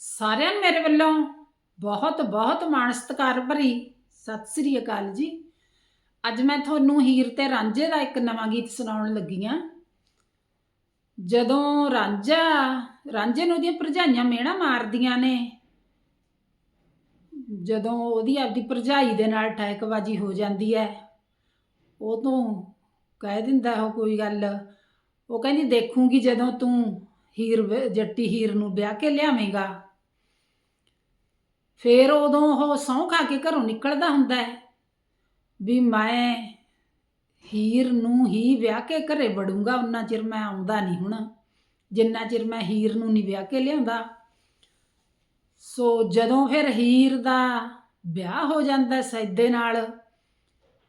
ਸਾਰਿਆਂ ਨੂੰ ਮੇਰੇ ਵੱਲੋਂ ਬਹੁਤ ਬਹੁਤ ਮਾਣ ਸਤਿਕਾਰ ਭਰੀ ਸਤਿ ਸ੍ਰੀ ਅਕਾਲ ਜੀ। ਅੱਜ ਮੈਂ ਤੁਹਾਨੂੰ ਹੀਰ ਤੇ ਰਾਂਝੇ ਦਾ ਇੱਕ ਨਵਾਂ ਗੀਤ ਸੁਣਾਉਣ ਲੱਗੀ ਆਂ ਜਦੋਂ ਰਾਂਝਾ, ਰਾਂਝੇ ਨੂੰ ਉਹਦੀਆਂ ਭਰਜਾਈਆਂ ਮੇਣਾ ਮਾਰਦੀਆਂ ਨੇ, ਜਦੋਂ ਉਹਦੀ ਆਪਦੀ ਭਰਜਾਈ ਦੇ ਨਾਲ ਠੈਕਬਾਜੀ ਹੋ ਜਾਂਦੀ ਹੈ, ਉਹ ਤੋਂ ਕਹਿ ਦਿੰਦਾ ਉਹ ਕੋਈ ਗੱਲ, ਉਹ ਕਹਿੰਦੀ ਦੇਖੂਗੀ ਜਦੋਂ ਤੂੰ ਹੀਰ ਜੱਟੀ ਹੀਰ ਨੂੰ ਵਿਆਹ ਕੇ ਲਿਆਵੇਂਗਾ। ਫਿਰ ਉਦੋਂ ਉਹ ਸਹੁੰ ਖਾ ਕੇ ਘਰੋਂ ਨਿਕਲਦਾ ਹੁੰਦਾ ਹੈ ਵੀ ਮੈਂ ਹੀਰ ਨੂੰ ਹੀ ਵਿਆਹ ਕੇ ਘਰੇ ਵੜੂੰਗਾ ਉਨਾ ਚਿਰ ਮੈਂ ਆਉਂਦਾ ਨਹੀਂ ਹੁਣ। ਜਿੰਨਾ ਚਿਰ ਮੈਂ ਹੀਰ ਨੂੰ ਨਹੀਂ ਵਿਆਹ ਕੇ ਲਿਆਉਂਦਾ। ਸੋ ਜਦੋਂ ਫਿਰ ਹੀਰ ਦਾ ਵਿਆਹ ਹੋ ਜਾਂਦਾ ਸੈਦੇ ਨਾਲ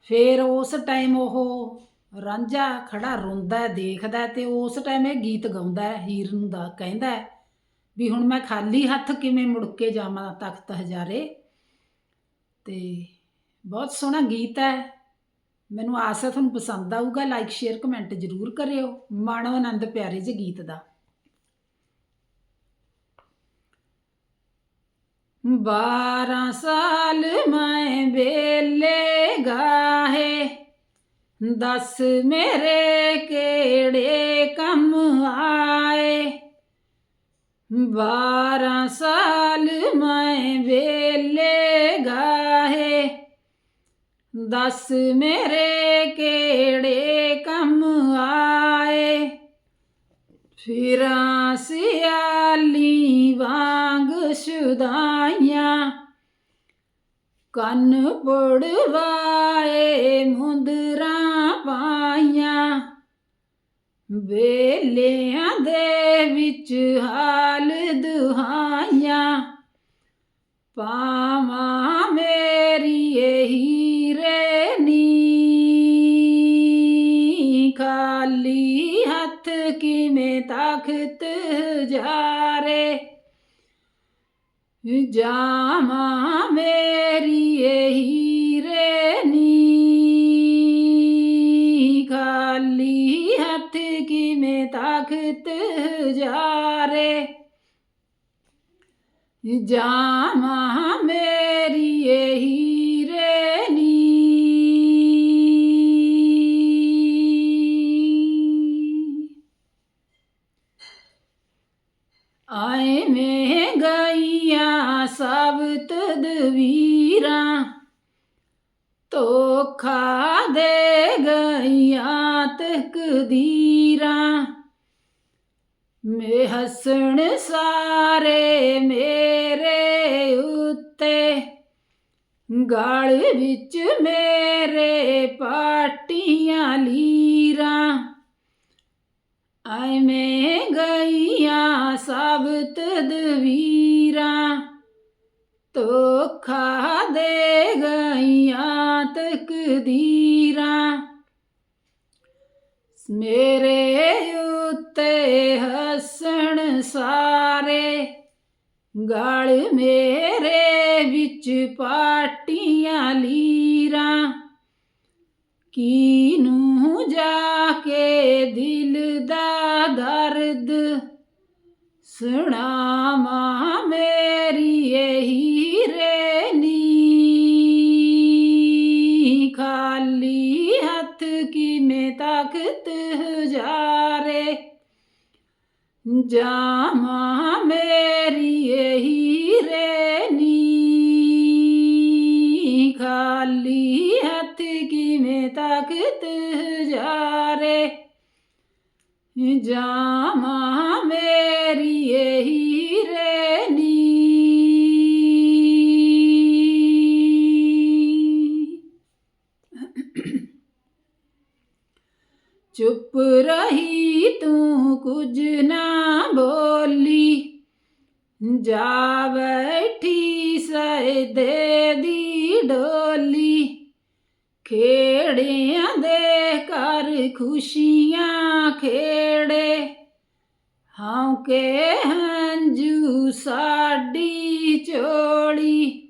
ਫਿਰ ਉਸ ਟਾਈਮ ਉਹ ਰਾਂਝਾ ਖੜਾ ਰੋਂਦਾ ਹੈ, ਦੇਖਦਾ ਹੈ ਤੇ ਉਸ ਟਾਈਮ ਇਹ ਗੀਤ ਗਾਉਂਦਾ ਹੈ ਹੀਰ ਨੂੰ ਦਾ ਕਹਿੰਦਾ ਹੈ ਵੀ ਹੁਣ ਮੈਂ ਖਾਲੀ ਹੱਥ ਕਿਵੇਂ ਮੁੜ ਕੇ ਜਾਵਾਂ ਤਖਤ ਹਜ਼ਾਰੇ? ਤੇ ਬਹੁਤ ਸੋਹਣਾ ਗੀਤ ਹੈ। ਮੈਨੂੰ ਆਸ ਹੈ ਤੁਹਾਨੂੰ ਪਸੰਦ ਆਊਗਾ। ਲਾਈਕ ਸ਼ੇਅਰ ਕਮੈਂਟ ਜ਼ਰੂਰ ਕਰਿਓ। ਮਾਣੋ ਆਨੰਦ ਪਿਆਰੇ ਜਿਹੇ ਗੀਤ ਦਾ। ਬਾਰਾਂ ਸਾਲ ਮੈਂ ਵੇਲੇ ਗਾਹੇ। ਦੱਸ ਮੇਰੇ ਕਿਹੜੇ ਕੰਮ ਆ? ਬਾਰਾਂ ਸਾਲ ਮੈਂ ਵੇਲੇ ਗਾਹੇ। ਦੱਸ ਮੇਰੇ ਕਿਹੜੇ ਕੰਮ ਆਏ। ਫਿਰਾਂ ਸਿਆਲੀ ਵਾਂਗ ਸ਼ੁਦਾਈਆਂ। ਕੰਨ ਪੜਵਾਏ ਮੁੰਦਰਾਂ ਪਾਈਆਂ। ਵੇਲਿਆਂ ਦੇ ਵਿੱਚ ਹਾਲ ਦੁਹਾਈਆਂ ਪਾਵਾਂ ਮੇਰੀ ਇਹੀ ਨੀ ਖਾਲੀ ਹੱਥ ਕਿਵੇਂ ਤਖਤ ਜਾਰੇ? ਜਾਮਾ ਮੇਰੀ ਇਹੀ ਕਿਵੇਂ ਤਖਤ ਜਾਰੇ। ਜਾਮਾ ਮੇਰੀ ਇਹੀ ਨੀ ਆਏ ਮੈਂ ਗਈਆਂ ਸਭ ਤਦਵੀਰਾਂ, ਧੋਖਾ ਦੇ ਗਈਆਂ ਤਕਦੀਰਾਂ ਹੱਸਣ ਸਾਰੇ ਮੇਰੇ ਉੱਤੇ, ਗਾਲ ਵਿੱਚ ਮੇਰੇ ਪਾਟੀਆਂ ਲੀਰਾਂ। ਆਏ ਮੈਂ ਗਈਆਂ ਸਭ ਤਦਵੀਰਾਂ, ਧੋਖਾ ਦੇ ਗਈਆਂ ਤਕਦੀਰਾਂ ਮੇਰੇ ਉੱਤੇ ਹੱਸ ਸਾਰੇ ਗਾਲ ਮੇਰੇ ਵਿੱਚ ਪਾਟੀਆਂ ਲੀਰਾਂ। ਕੀਨੂੰ ਜਾ ਕੇ ਦਿਲ ਦਾ ਦਰਦ, ਸੁਣਾਵਾਂ ਮੇਰੀ ਇਹੀ ਨੀ ਖਾਲੀ ਹੱਥ ਕਿਵੇਂ ਤਾਕਤ ਹਜ਼ਾਰੇ ਜਾਮਾ ਮੇਰੀ ਇਹੀ ਨੀ ਖਾਲੀ ਹੱਥ ਕਿਵੇਂ ਤਖਤ ਹਜ਼ਾਰੇ ਜਾਮਾ ਮੇਰੀ ਇਹੀ ਨੀ ਚੁੱਪ ਰਹੀ ਤੂੰ ਕੁਝ ਨਾ ਬੋਲੀ ਜਾ ਬੈਠੀ ਸੈਦੇ ਦੀ ਡੋਲੀ। ਖੇੜਿਆਂ ਦੇ ਘਰ ਖੁਸ਼ੀਆਂ ਖੇੜੇ। ਹਾਂ ਕੇ ਹੰਝੂ ਸਾਡੀ ਚੋੜੀ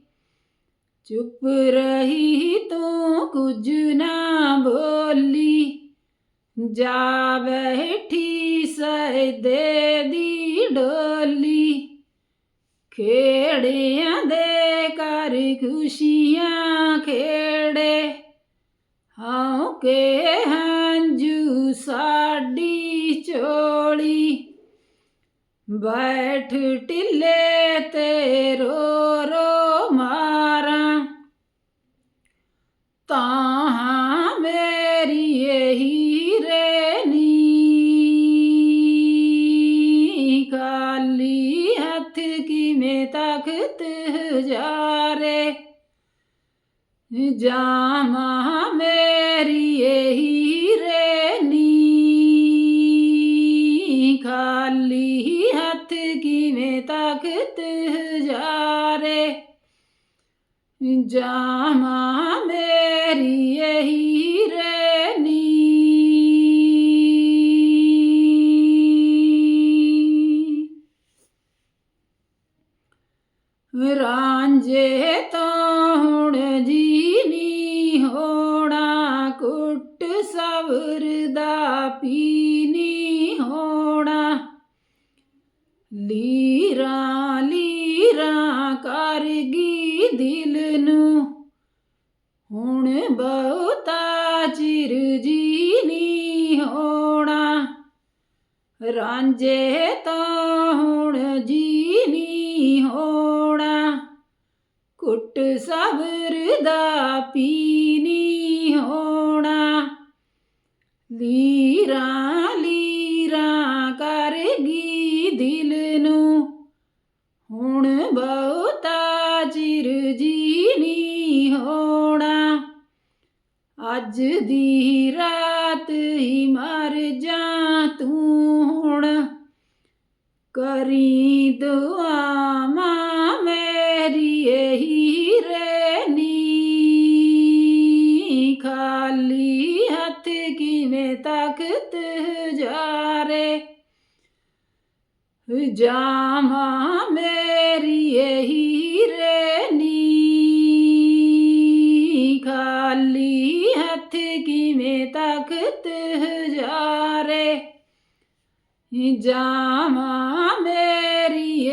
ਚੁੱਪ ਰਹੀ ਤੂੰ ਕੁਝ ਨਾ ਬੋਲੀ। ਜਾ ਬੈਠੀ ਸੈਦੇ ਦੀ ਡੋਲੀ। ਖੇੜਿਆਂ ਦੇ ਕਰ ਖੁਸ਼ੀਆਂ ਖੇੜੇ। ਹਉ ਕੇ ਹੰਝੂ ਸਾਡੀ ਚੋਲੀ। ਬੈਠ ਟਿੱਲੇ ਤੇ ਰੋ ਰੋ ਮਾਰਾਂ। ਤਾਂ ਖਾਲੀ ਹੱਥ ਕਿਵੇਂ ਤਖਤ ਹਜ਼ਾਰੇ ਜਾਮਾ ਮੇਰੀ ਇਹੀ ਰੇਨੀ ਖਾਲੀ ਹੱਥ ਕਿਵੇਂ ਤਖਤ ਹਜ਼ਾਰੇ ਜਾਮਾ ਮੇਰੀ ਇਹੀ ਰੇਨੀ ਰਾਂਝੇ ਤੋਂ ਹੁਣ ਜੀ ਹੋਣਾ ਕੁੱਟ ਸਵਰ ਦਾ ਪੀਨੀ ਹੋਣਾ। ਲੀਰਾਂ ਲੀਰਾਂ ਕਰ ਗਈ ਦਿਲ ਨੂੰ। ਹੁਣ ਬਹੁਤਾ ਚਿਰ ਜੀ ਨੀ ਹੋਣਾ। ਰਾਂਝੇ ਤੋਂ ਹੁਣ ਜੀ ਨੀ ਹੋਣਾ। ਕੁੱਟ ਸਬਰ ਦਾ ਪੀਨੀ ਹੋਣਾ। ਲੀਰਾਂ ਲੀਰਾਂ ਕਰ ਗਈ ਦਿਲ ਨੂੰ। ਹੁਣ ਬਹੁਤਾ ਚਿਰ ਜੀ ਨੀ ਹੋਣਾ। ਅੱਜ ਦੀ ਰਾਤ ਹੀ ਮਰ ਜਾ ਤੂੰ ਹੁਣ। ਕਰੀ ਦੁਆ ਤਖਤ ਹਜ਼ਾਰੇ ਜਾਮਾ ਮੇਰੀ ਇਹੀ ਰੇਨੀ। ਖਾਲੀ ਹੱਥ ਕਿਵੇਂ ਤਖਤ ਹਜ਼ਾਰੇ ਜਾਮਾ ਮੇਰੀ